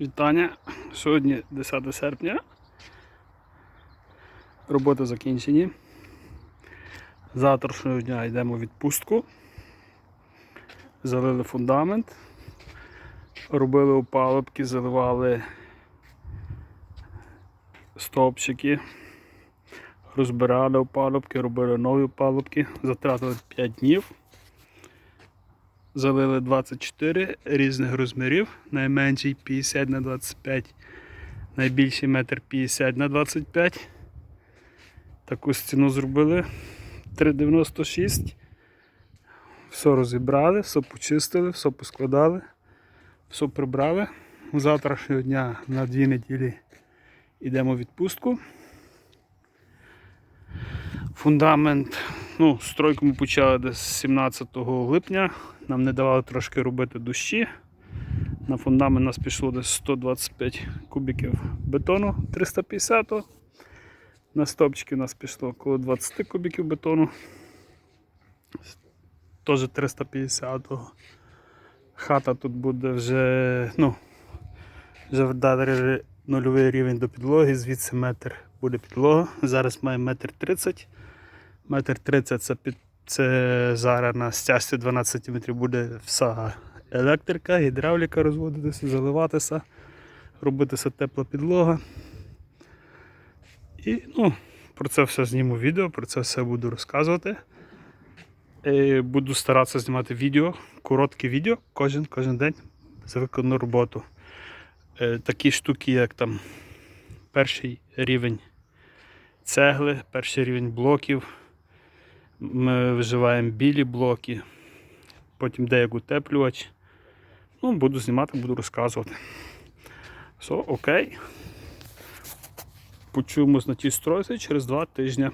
Вітання. Сьогодні 10 серпня. Роботи закінчені. Завтрашнього дня йдемо в відпустку. Залили фундамент. Робили опалубки, заливали стовпчики. Розбирали опалубки, робили нові опалубки. Затратили 5 днів. Залили 24 різних розмірів. Найменший 50 на 25, найбільший метр 50 на 25. Таку стіну зробили 3,96. Все розібрали, все почистили, все поскладали, все прибрали. Завтрашнього дня на дві неділі йдемо в відпустку. Фундамент, ну, стройку ми почали десь 17 липня. Нам не давали трошки робити дощі. На фундамент нас пішло десь 125 кубиків бетону 350. На стопчики у нас пішло около 20 кубиків бетону. Теж 350. Хата тут буде вже, ну, вже вдарили нульовий рівень до підлоги, звідси метр буде підлога. Зараз має метр 30. Метр 30 це, під, це зараз на стяжці 12 см буде вся електрика, гідравліка розводитися, заливатися, робитися тепла підлога. І ну, про це все зніму відео, про це все буду розказувати. Е, Буду старатися знімати відео, короткі відео кожен, кожен день за виконану роботу. Е, Такі штуки, як там перший рівень цегли, перший рівень блоків. Ми виживаємо білі блоки, потім деяк утеплювач. Ну, буду знімати, буду розказувати. Все, окей. Почуємось на тій стройці через два тижні.